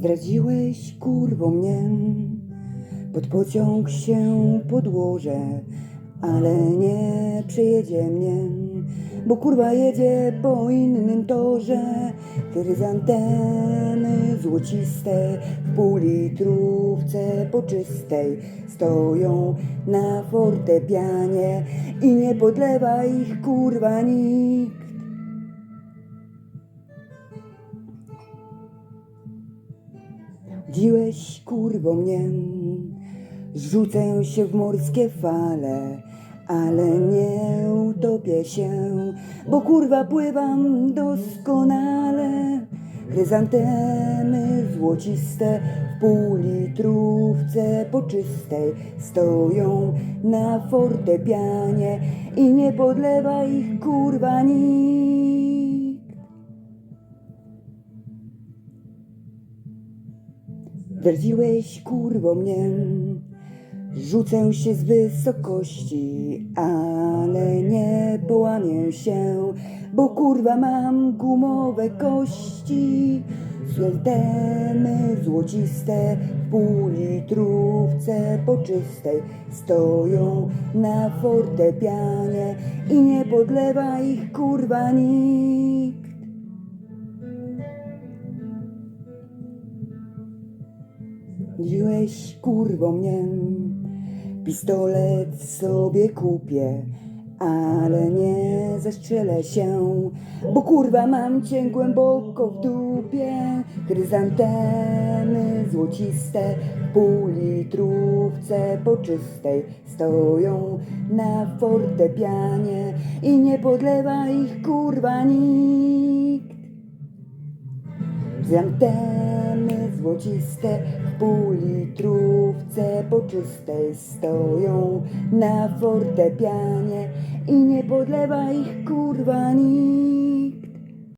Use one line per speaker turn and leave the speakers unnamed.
Zdradziłeś kurwo mnie, pod pociąg się podłożę, ale nie przejedzie mnie, bo kurwa jedzie po innym torze. Chryzantemy złociste w półlitrówce poczystej stoją na fortepianie i nie podlewa ich kurwa nikt. Dziłeś kurwo mnie, rzucę się w morskie fale, ale nie utopię się, bo kurwa pływam doskonale. Chryzantemy złociste w półlitrówce poczystej stoją na fortepianie i nie podlewa ich kurwa nikt. Drdziłeś kurwo mnie, rzucę się z wysokości, ale nie połamię się, bo kurwa mam gumowe kości. Swieltemy złociste w półlitrówce poczystej stoją na fortepianie i nie podlewa ich kurwa nikt. Dziłeś kurwo mnie, pistolet sobie kupię, ale nie zestrzelę się, bo kurwa mam cię głęboko w dupie. Chryzantemy złociste w półlitrówce poczystej stoją na fortepianie i nie podlewa ich kurwa nikt. Chryzantemy złociste w półlitrówce poczystej stoją na fortepianie i nie podlewa ich kurwa nikt.